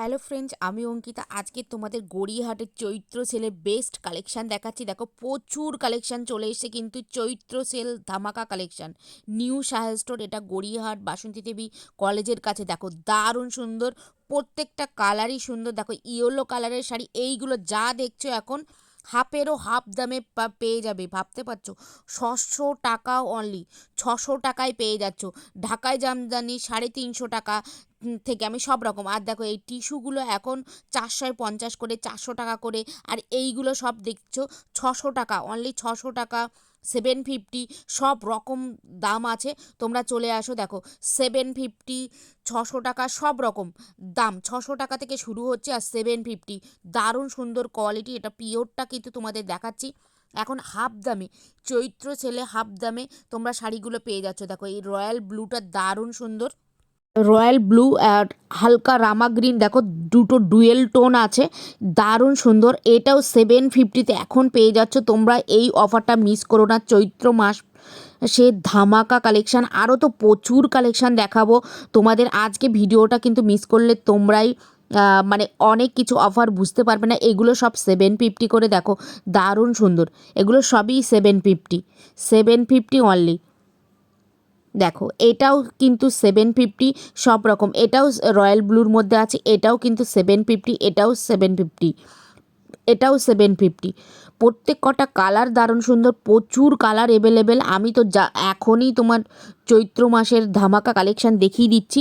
Hello friends আমি অঙ্কিতা। আজকে তোমাদের গড়িয়াহাটের চৈত্র সেলের বেস্ট কালেকশান দেখাচ্ছি। দেখো, প্রচুর কালেকশান চলে এসছে কিন্তু চৈত্র সেল ধামাকা কালেকশান নিউ সাহেল স্টোর এটা গড়িয়াহাট বাসন্তী দেবী কলেজের কাছে। দেখো, দারুণ সুন্দর, প্রত্যেকটা কালারই সুন্দর। দেখো ইয়েলো কালারের শাড়ি, এইগুলো যা দেখছ এখন হাফেরও হাফ দামে পেয়ে যাবে, ভাবতে পারছ? ছশো টাকা অনলি ছশো টাকায় পেয়ে যাচ্ছ। ঢাকায় জামদানি সাড়ে তিনশো টাকা থেকে আমি সব রকম। আর দেখো, এই টিস্যুগুলো এখন চারশো পঞ্চাশ করে, চারশো টাকা করে, আর এইগুলো সব দেখছ, ছশো টাকা অনলি ছশো টাকা সেভেন ফিফটি সব রকম দাম আছে। তোমরা চলে আসো, দেখো সেভেন ফিফটি ছশো টাকা, সব রকম দাম। ছশো টাকা থেকে শুরু হচ্ছে আর সেভেন ফিফটি দারুণ সুন্দর কোয়ালিটি এটা পিওরটা কিন্তু তোমাদের দেখাচ্ছি। এখন হাফ দামে, চৈত্র ছেলে হাফ দামে তোমরা শাড়িগুলো পেয়ে যাচ্ছ। দেখো, এই রয়্যাল ব্লুটা দারুণ সুন্দর। রয়্যাল ব্লু আর হালকা রামা গ্রিন। দেখো, দুটো ডুয়েল টোন আছে, দারুণ সুন্দর। এটাও সেভেন ফিফটিতে এখন পেয়ে যাচ্ছ। তোমরা এই অফারটা মিস করো না। চৈত্র মাস সে ধামাকা কালেকশান আরও তো প্রচুর কালেকশান দেখাবো। তোমাদের আজকে ভিডিওটা কিন্তু মিস করলে তোমরাই মানে অনেক কিছু অফার বুঝতে পারবে না। এগুলো সব সেভেন ফিফটি করে দেখো। দারুণ সুন্দর। এগুলো সবই seven fifty seven fifty only দেখো, এটাও কিন্তু সেভেন ফিফটি সব রকম। এটাও রয়্যাল ব্লুর মধ্যে আছে, এটাও কিন্তু সেভেন ফিফটি এটাও সেভেন ফিফটি এটাও সেভেন ফিফটি প্রত্যেক কটা কালার দারুণ সুন্দর, প্রচুর কালার অ্যাভেলেবেল আমি তো যা, এখনই তোমার চৈত্র মাসের ধামাকা কালেকশান দেখিয়ে দিচ্ছি।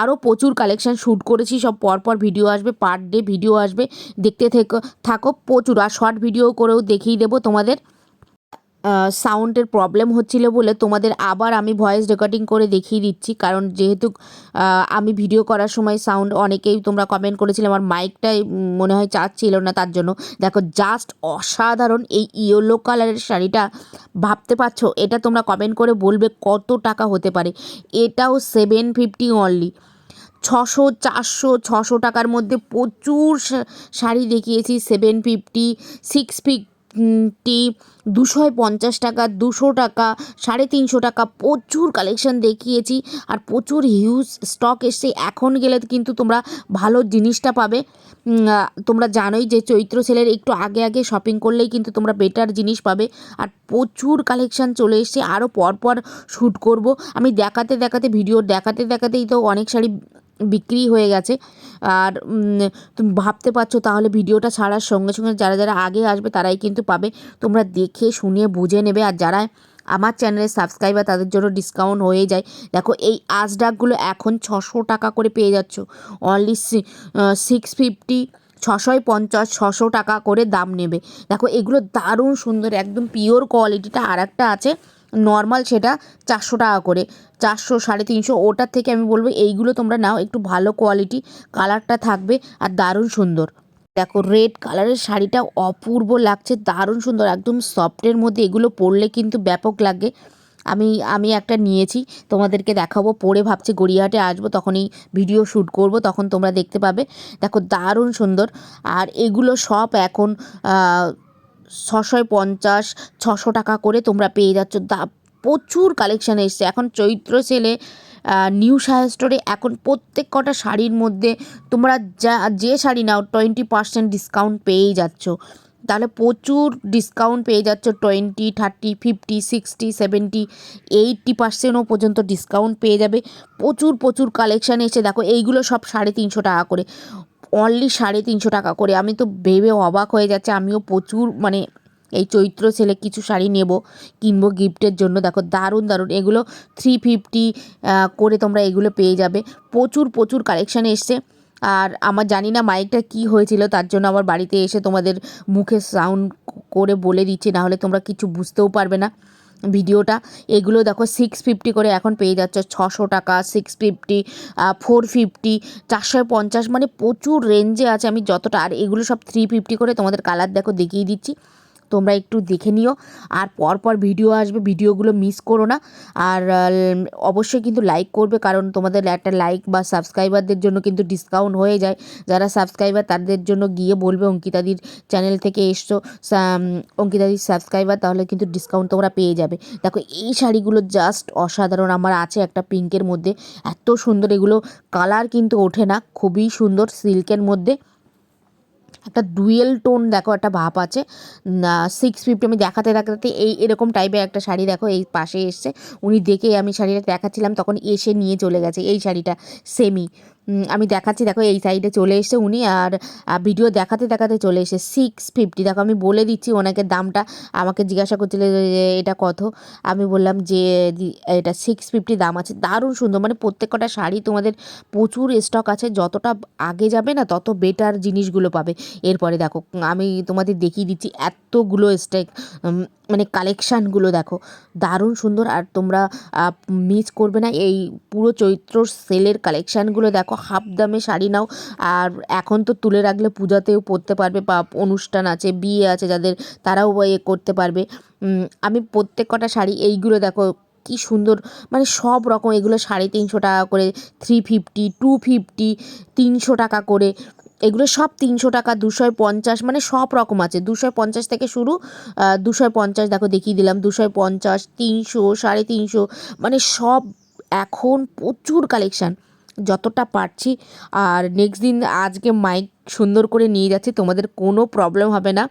আরও প্রচুর কালেকশান শ্যুট করেছি, সব পরপর ভিডিও আসবে পার ডে ভিডিও আসবে। দেখতে থেকো, থাকো প্রচুর, আর শর্ট ভিডিও করেও দেখিয়ে দেবো তোমাদের। সাউন্ডের প্রবলেম হচ্ছিল বলে তোমাদের আবার আমি ভয়েস রেকর্ডিং করে দেখিয়ে দিচ্ছি। কারণ যেহেতু আমি ভিডিও করার সময় সাউন্ড অনেকেই তোমরা কমেন্ট করেছিলে, আমার মাইকটাই মনে হয় চার্জ ছিল না তার জন্য। দেখো জাস্ট অসাধারণ এই ইয়েলো কালারের শাড়িটা ভাবতে পারছ? এটা তোমরা কমেন্ট করে বলবে কত টাকা হতে পারে। এটাও সেভেন ফিফটি অনলি ছশো, চারশো, ছশো টাকার মধ্যে প্রচুর শাড়ি দেখিয়েছি সেভেন ফিফটি সিক্স ফিফটি দুশোয় পঞ্চাশ টাকা, দুশো টাকা, সাড়ে তিনশো টাকা প্রচুর কালেকশন দেখিয়েছি আর প্রচুর হিউজ স্টক এসছে। এখন গেলে কিন্তু তোমরা ভালো জিনিসটা পাবে। তোমরা জানোই যে চৈত্র সেলের একটু আগে আগে শপিং করলেই কিন্তু তোমরা বেটার জিনিস পাবে। আর প্রচুর কালেকশন চলে এসছে। আরও পরপর শ্যুট করব। আমি দেখাতে দেখাতে ভিডিও দেখাতে দেখাতেই তো অনেক শাড়ি বিক্রি হয়ে গেছে। আর তুমি ভাবতে পারছ তাহলে ভিডিওটা ছাড়ার সঙ্গে সঙ্গে যারা যারা আগে আসবে তারাই কিন্তু পাবে। তোমরা দেখে, শুনে, বুঝে নেবে। আর যারা আমার চ্যানেলের সাবস্ক্রাইবার তাদের জন্য ডিসকাউন্ট হয়ে যায়। দেখো, এই আজডাকগুলো এখন ছশো টাকা করে পেয়ে যাচ্ছ। অনলি সিক্স ফিফটি ছশোয় পঞ্চাশ, ছশো টাকা করে দাম নেবে। দেখো, এগুলো দারুণ সুন্দর, একদম পিওর কোয়ালিটিটা আর একটা আছে। নর্মাল সেটা চারশো টাকা করে, চারশো, সাড়ে তিনশো, ওটার থেকে আমি বলব এইগুলো তোমরা নাও, একটু ভালো কোয়ালিটি কালারটা থাকবে আর দারুণ সুন্দর। দেখো রেড কালারের শাড়িটা অপূর্ব লাগছে, দারুণ সুন্দর, একদম সফটের মধ্যে এগুলো পরলে কিন্তু ব্যাপক লাগে। আমি আমি একটা নিয়েছি, তোমাদেরকে দেখাবো, পরে ভাবছি গড়িয়াহাটে আসব, তখনই ভিডিও শ্যুট করব, তখন তোমরা দেখতে পাবে। দেখো দারুণ সুন্দর, আর এগুলো সব এখন ছশোয় পঞ্চাশ, ছশো টাকা করে তোমরা পেয়ে যাচ্ছ। দা, প্রচুর কালেকশান এসছে। এখন চৈত্র সেলে নিউ সাহা স্টোরে এখন প্রত্যেক কটা শাড়ির মধ্যে তোমরা যা, যে শাড়ি নাও টোয়েন্টি পার্সেন্ট ডিসকাউন্ট পেয়েই যাচ্ছ। তাহলে প্রচুর ডিসকাউন্ট পেয়ে যাচ্ছ। Twenty thirty fifty sixty seventy eighty পার্সেন্টও পর্যন্ত ডিসকাউন্ট পেয়ে যাবে। প্রচুর প্রচুর কালেকশান এসে দেখো, এইগুলো সব সাড়ে তিনশো টাকা করে। অনলি সাড়ে তিনশো টাকা করে। আমি তো ভেবে অবাক হয়ে যাচ্ছে, আমিও প্রচুর মানে এই চৈত্র ছেলে কিছু শাড়ি নেব, কিনবো গিফটের জন্য। দেখো, দারুণ দারুণ। এগুলো থ্রি ফিফটি করে তোমরা এগুলো পেয়ে যাবে। প্রচুর প্রচুর কালেকশান এসছে। আর আমার জানি না মাইকটা কি হয়েছিল, তার জন্য আমার বাড়িতে এসে তোমাদের মুখে সাউন্ড করে বলে দিচ্ছি না হলে তোমরা কিছু বুঝতেও পারবে না। ভিডিওটা। এগুলো দেখো সিক্স ফিফটি করে এখন পেয়ে যাচ্ছে ছশো টাকা সিক্স ফিফটি ফোর ফিফটি চারশো পঞ্চাশ মানে প্রচুর রেঞ্জে আছে। আমি যতটা, আর এগুলো সব থ্রি ফিফটি করে তোমাদের কালার দেখো দেখিয়ে দিচ্ছি। তোমরা একটু দেখে নিও। আর পরপর ভিডিও আসবে, ভিডিওগুলো মিস করো না। আর অবশ্যই কিন্তু লাইক করবে, কারণ তোমাদের একটা লাইক বা সাবস্ক্রাইবারদের জন্য কিন্তু ডিসকাউন্ট হয়ে যায়। যারা সাবস্ক্রাইবার তাদের জন্য গিয়ে বলবে অঙ্কিতাদির চ্যানেল থেকে এসছো অঙ্কিতাদির সাবস্ক্রাইবার তাহলে কিন্তু ডিসকাউন্ট তোমরা পেয়ে যাবে। দেখো, এই শাড়িগুলো জাস্ট অসাধারণ। আমার আছে একটা পিঙ্কের মধ্যে। এত সুন্দর এগুলো। কালার কিন্তু ওঠে না। খুবই সুন্দর সিল্কের মধ্যে। একটা ডুয়েল টোন, দেখো একটা ভাব আছে। সিক্স ফিফটি আমি দেখাতে দেখাতে এই এরকম টাইপের একটা শাড়ি দেখো, এই পাশে এসছে। উনি দেখে আমি শাড়িটা দেখাচ্ছিলাম, তখন এসে নিয়ে চলে গেছে এই শাড়িটা সেমি আমি দেখাচ্ছি, দেখো এই সাইডে চলে এসছে উনি আর ভিডিও দেখাতে দেখাতে চলে এসে সিক্স ফিফটি দেখো আমি বলে দিচ্ছি ওনাকে দামটা। আমাকে জিজ্ঞাসা করছিল যে এটা কত? আমি বললাম যে এটা সিক্স ফিফটি দাম আছে। দারুণ সুন্দর মানে প্রত্যেক কটা শাড়ি তোমাদের প্রচুর স্টক আছে। যতটা আগে যাবে না, তত বেটার জিনিসগুলো পাবে। এরপরে দেখো, আমি তোমাদের দেখিয়ে দিচ্ছি এতগুলো স্টেক মানে কালেকশানগুলো দেখো। দারুণ সুন্দর, আর তোমরা মিস করবে না। এই পুরো চৈত্র সেলের কালেকশানগুলো দেখো। হাফ দামে শাড়ি নাও। আর এখন তো তুলে রাখলে পূজাতেও পরতে পারবে বা অনুষ্ঠান আছে, বিয়ে আছে যাদের, তারাও এ করতে পারবে। আমি প্রত্যেক কটা শাড়ি এইগুলো দেখো, কি সুন্দর মানে সব রকম এগুলো সাড়ে তিনশো টাকা করে থ্রি ফিফটি টু ফিফটি তিনশো টাকা করে। এগুলো সব তিনশো টাকা দুশো পঞ্চাশ মানে সব রকম আছে। দুশো পঞ্চাশ থেকে শুরু দুশো পঞ্চাশ দেখো দেখিয়ে দিলাম দুশো পঞ্চাশ, তিনশো, সাড়ে তিনশো মানে সব এখন প্রচুর কালেকশান যতটা পারছি। আর নেক্সট দিন আজকে মাইক সুন্দর করে নিয়ে যাচ্ছি, তোমাদের কোনো প্রবলেম হবে না।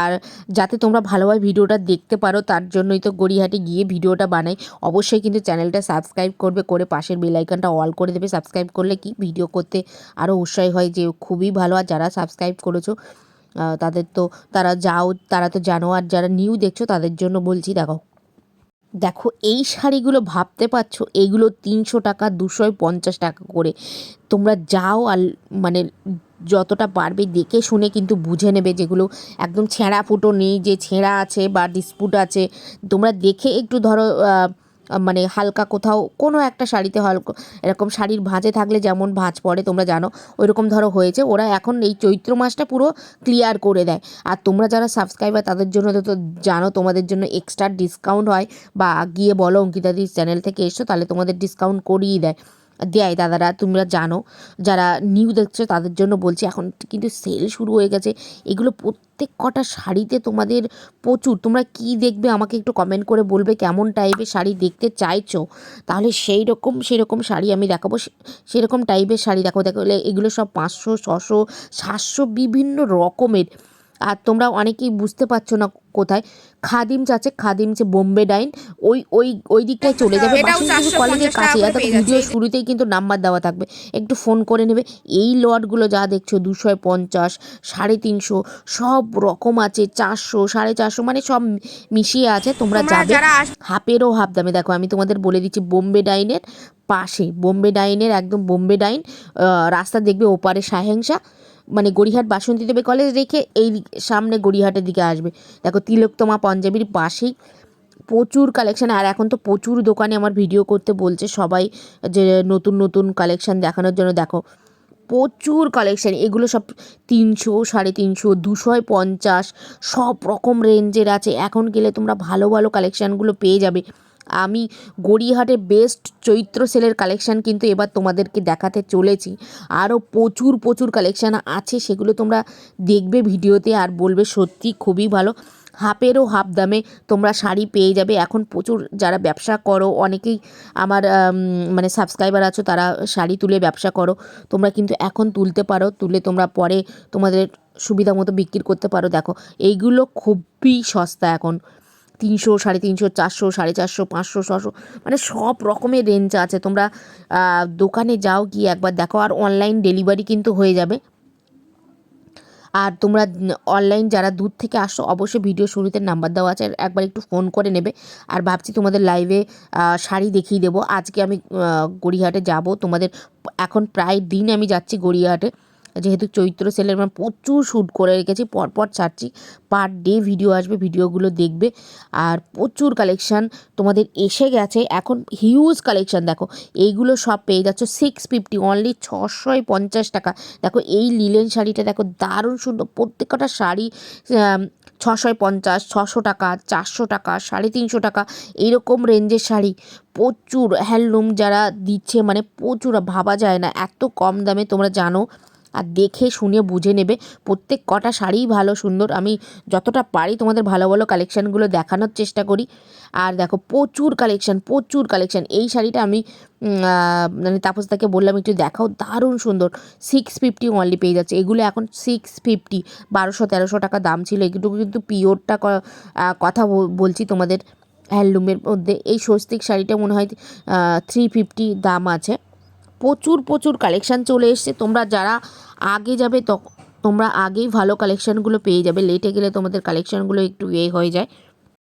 আর যাতে তোমরা ভালোভাবে ভিডিওটা দেখতে পারো, তার জন্যই তো গড়িয়াহাটে গিয়ে ভিডিওটা বানাই। অবশ্যই কিন্তু চ্যানেলটা সাবস্ক্রাইব করবে, করে পাশের বেলাইকানটা অল করে দেবে। সাবস্ক্রাইব করলে কি? ভিডিও করতে আরও উৎসাহী হয় যে খুবই ভালো। আর যারা সাবস্ক্রাইব করেছ তাদের তো, তারা যাও, তারা তো জানো। আর যারা নিউ দেখছ, তাদের জন্য বলছি, দেখো দেখো এই শাড়িগুলো ভাবতে পারছ? এইগুলো তিনশো টাকা দুশো পঞ্চাশ টাকা করে। তোমরা যাও আর মানে যতটা পারবে দেখে শুনে কিন্তু বুঝে নেবে যেগুলো একদম ছেঁড়া ফুটো নেই, যে ছেঁড়া আছে বা ডিসপুট আছে। তোমরা দেখে একটু ধরো মানে হালকা কোথাও কোনো একটা শাড়িতে হালকা এরকম শাড়ির ভাঁজে থাকলে যেমন ভাঁজ পড়ে, তোমরা জানো ওই রকম ধরো হয়েছে। ওরা এখন এই চৈত্র মাসটা পুরো ক্লিয়ার করে দেয়। আর তোমরা যারা সাবস্ক্রাইবার তাদের জন্য তো জানো, তোমাদের জন্য এক্সট্রা ডিসকাউন্ট হয়। বা গিয়ে বলো অঙ্কিতাদির চ্যানেল থেকে এসো তাহলে তোমাদের ডিসকাউন্ট করিয়ে দেয়। দেয় দাদারা, তোমরা জানো। যারা নিউ দেখছ, তাদের জন্য বলছি, এখন কিন্তু সেল শুরু হয়ে গেছে। এগুলো প্রত্যেক কটা শাড়িতে তোমাদের প্রচুর। তোমরা কি দেখবে, আমাকে একটু কমেন্ট করে বলবে কেমন টাইপের শাড়ি দেখতে চাইছো। তাহলে সেই রকম সেই রকম শাড়ি আমি দেখাবো। সেরকম টাইপের শাড়ি দেখো দেখো, এগুলো সব পাঁচশো, ছশো, সাতশো বিভিন্ন রকমের। আর তোমরা অনেকেই বুঝতে পারছ না কোথায়। খাদিমস আছে খাদিমসে বোম্বে ডাইন। ওই ওই ওই দিকটায় চলে যাবে। এটাও বাসন্তী 450 কলেজের কাছে ভিডিও শুরুতেই কিন্তু নাম্বার দেওয়া থাকবে। একটু ফোন করে নেবে। এই লটগুলো যা দেখছ দুশো পঞ্চাশ সাড়ে তিনশো সব রকম আছে চারশো সাড়ে চারশো মানে সব মিশিয়ে আছে। তোমরা তোমরা যাবে। হাফেরও হাফ দামে। দেখো আমি তোমাদের বলে দিচ্ছি বোম্বে ডাইনের পাশে। বোম্বে ডাইনের একদম বোম্বে ডাইন। রাস্তা দেখবে ওপারে সাহেংসা মানে গড়িহাট বাসন্তী দেবী কলেজ রেখে এই সামনে গড়িহাটের দিকে আসবে। দেখো তিলোত্তমা পাঞ্জাবির পাশেই প্রচুর কালেকশান আর এখন তো প্রচুর দোকানে আমার ভিডিও করতে বলছে সবাই যে নতুন নতুন কালেকশান দেখানোর জন্য। দেখো, প্রচুর কালেকশান এগুলো সব তিনশো, সাড়ে তিনশো, দুশোয় পঞ্চাশ, সব রকম রেঞ্জের আছে। এখন গেলে তোমরা ভালো ভালো কালেকশানগুলো পেয়ে যাবে। আমি গড়িয়াহাটের বেস্ট চৈত্র সেলের কালেকশান কিন্তু এবার তোমাদেরকে দেখাতে চলেছি। আরও প্রচুর প্রচুর কালেকশান আছে, সেগুলো তোমরা দেখবে ভিডিওতে আর বলবে সত্যি খুবই ভালো। হাফেরও হাফ দামে তোমরা শাড়ি পেয়ে যাবে। এখন প্রচুর যারা ব্যবসা করো, অনেকেই আমার মানে সাবস্ক্রাইবার আছো, তারা শাড়ি তুলে ব্যবসা করো। তোমরা কিন্তু এখন তুলতে পারো, তুলে তোমরা পরে তোমাদের সুবিধা মতো বিক্রি করতে পারো। দেখো, এইগুলো খুবই সস্তা এখন। তিনশো, সাড়ে তিনশো, চারশো, সাড়ে চারশো, পাঁচশো, ছশো মানে সব রকমের রেঞ্জ আছে। তোমরা দোকানে যাও গিয়ে একবার দেখো, আর অনলাইন ডেলিভারি কিন্তু হয়ে যাবে। আর তোমরা অনলাইন যারা দূর থেকে আসো অবশ্যই ভিডিও শুরুতে নাম্বার দেওয়া আছে, একবার একটু ফোন করে নেবে। আর ভাবছি তোমাদের লাইভে শাড়ি দেখিয়ে দেবো। আজকে আমি গড়িয়াহাটে যাব। তোমাদের, এখন প্রায় দিন আমি যাচ্ছি গড়িয়াহাটে। যেহেতু চৈত্র সেলের মানে প্রচুর শ্যুট করে রেখেছি, পরপর ছাড়ছি পার ডে ভিডিও আসবে, ভিডিওগুলো দেখবে। আর প্রচুর কালেকশান তোমাদের এসে গেছে। এখন হিউজ কালেকশান দেখো, এইগুলো সব পেয়ে যাচ্ছ সিক্স ফিফটি অনলি ছশোয় পঞ্চাশ টাকা। দেখো এই লিলেন শাড়িটা দেখো দারুণ সুন্দর, প্রত্যেকটা শাড়ি ছশোয় পঞ্চাশ, ছশো টাকা, চারশো টাকা, সাড়ে তিনশো টাকা এইরকম রেঞ্জের শাড়ি। প্রচুর, হ্যান্ডলুম যারা দিচ্ছে মানে প্রচুর, ভাবা যায় না, এত কম দামে তোমরা জানো। আর দেখে, শুনে, বুঝে নেবে। প্রত্যেক কটা শাড়িই ভালো, সুন্দর। আমি যতটা পারি তোমাদের ভালো ভালো কালেকশানগুলো দেখানোর চেষ্টা করি। আর দেখো, প্রচুর কালেকশান প্রচুর কালেকশান এই শাড়িটা আমি মানে তাপসদাকে বললাম, একটু দেখাও, দারুণ সুন্দর। সিক্স ফিফটি অনলি পেয়ে যাচ্ছে। এগুলো এখন সিক্স ফিফটি বারোশো, তেরোশো টাকা দাম ছিল। এগুলো কিন্তু পিওরটা কথা বলছি তোমাদের হ্যান্ডলুমের মধ্যে। এই স্বস্তিক শাড়িটা মনে হয় থ্রি ফিফটি দাম আছে। প্রচুর প্রচুর কালেকশান চলে এসছে। তোমরা যারা আগে যাবে তোমরা আগেই ভালো কালেকশানগুলো পেয়ে যাবে। লেটে গেলে তোমাদের কালেকশানগুলো একটু এ হয়ে যায়।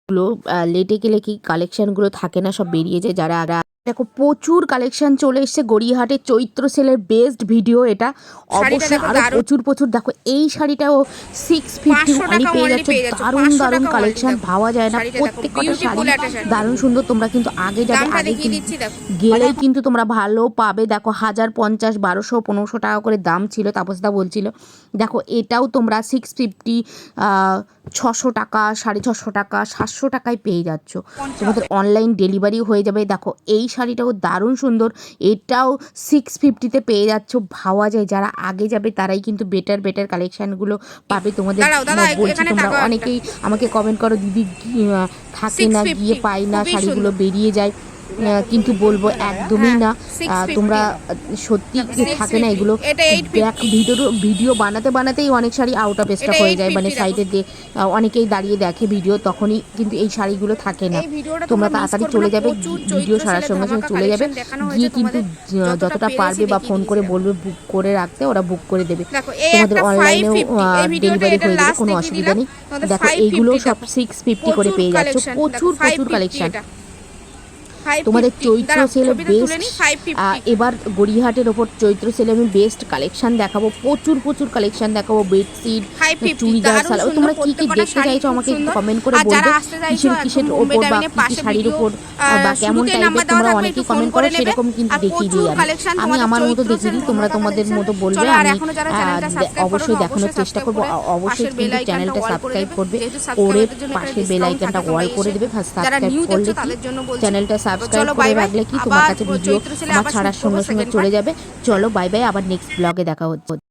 গুলো লেটে গেলে কি কালেকশানগুলো থাকে না, সব বেরিয়ে যায়। যারা দেখো প্রচুর কালেকশন চলে এসছে। গড়িয়াহাটের চৈত্র সেলের বেস্ট ভিডিও এটা। অবশ্যই আরও প্রচুর প্রচুর। দেখো এই শাড়িটাও সিক্স ফিফটি অনলি পেয়ে যাচ্ছে। দারুণ দারুণ কালেকশন ভাবা যায় না। প্রত্যেকটা শাড়ি দারুণ সুন্দর। তোমরা কিন্তু আগে যাবে আগে গেলেই কিন্তু তোমরা ভালো পাবে। দেখো হাজার পঞ্চাশ বারোশো পনেরোশো টাকা করে দাম ছিল তাপসদা বলছিল। দেখো এটাও তোমরা সিক্স ফিফটি ছশো টাকা সাড়ে ছশো টাকা সাতশো টাকায় পেয়ে যাচ্ছ। তোমাদের অনলাইন ডেলিভারি হয়ে যাবে। দেখো এই শাড়িটাও দারুণ সুন্দর। এটাও সিক্স ফিফটিতে পেয়ে যাচ্ছ। ভাওয়া যায় যারা আগে যাবে তারাই কিন্তু বেটার বেটার কালেকশানগুলো পাবে তোমাদের বলছি তোমরা অনেকেই আমাকে কমেন্ট করো দিদি থাকে না গিয়ে পাই না শাড়িগুলো বেরিয়ে যায়। কিন্তু বলব একদমই না। তোমরা সত্যি থাকে না এগুলো? ভিডিও ভিডিও বানাতে বানাতেই অনেক শাড়ি আউট অফ স্টক হয়ে যায়। মানে সাইডে দিয়ে অনেকেই দাঁড়িয়ে দেখে ভিডিও তখনই কিন্তু এই শাড়িগুলো থাকে না। তোমরা তাড়াতাড়ি চলে যাবে ভিডিও সারার সঙ্গে সঙ্গে চলে যাবে। গিয়ে কিন্তু যতটা পারবে বা ফোন করে বলবে বুক করে রাখতে ওরা বুক করে দেবে। তোমাদের অনলাইনেও ডেলিভারি হয়ে যাবে কোনো অসুবিধা নেই। দেখো এইগুলো সব সিক্স ফিফটি করে পেয়ে যাচ্ছ। প্রচুর প্রচুর কালেকশন তোমাদের চৈত্র সেল বেস্ট এবার গড়িয়াহাটের ওপর চৈত্র সেলে আমি বেস্ট কালেকশন দেখাবো প্রচুর প্রচুর কালেকশন দেখাবো বেডশিট চুড়িদার সালোয়ার তোমরা কি কি দেখতে চাইছো আমাকে কমেন্ট করে বলবে কিসের কিসের ওপর বা কি শাড়ির ওপর বা কেমন টাইপের তোমরা অনেকে কমেন্ট করে সেরকম কিন্তু দেখিয়ে দিই আমি। আমি আমার মতো দেখিয়ে দিই তোমরা তোমাদের মতো বলবে আমি অবশ্যই দেখানোর চেষ্টা করব অবশ্যই কিন্তু চ্যানেলটা সাবস্ক্রাইব করবে করে পাশে বেল আইকনটা অল করে দেবে ফার্স্ট সাবস্ক্রাইব করলে চ্যানেলটা সাবস্ক্রাইব করে রাখলে কি তোমার কাছে ভিডিও আমার ছাড়ার সঙ্গে সঙ্গে চলে যাবে। চলো বাই বাই আবার নেক্সট ব্লগে দেখা হচ্ছে।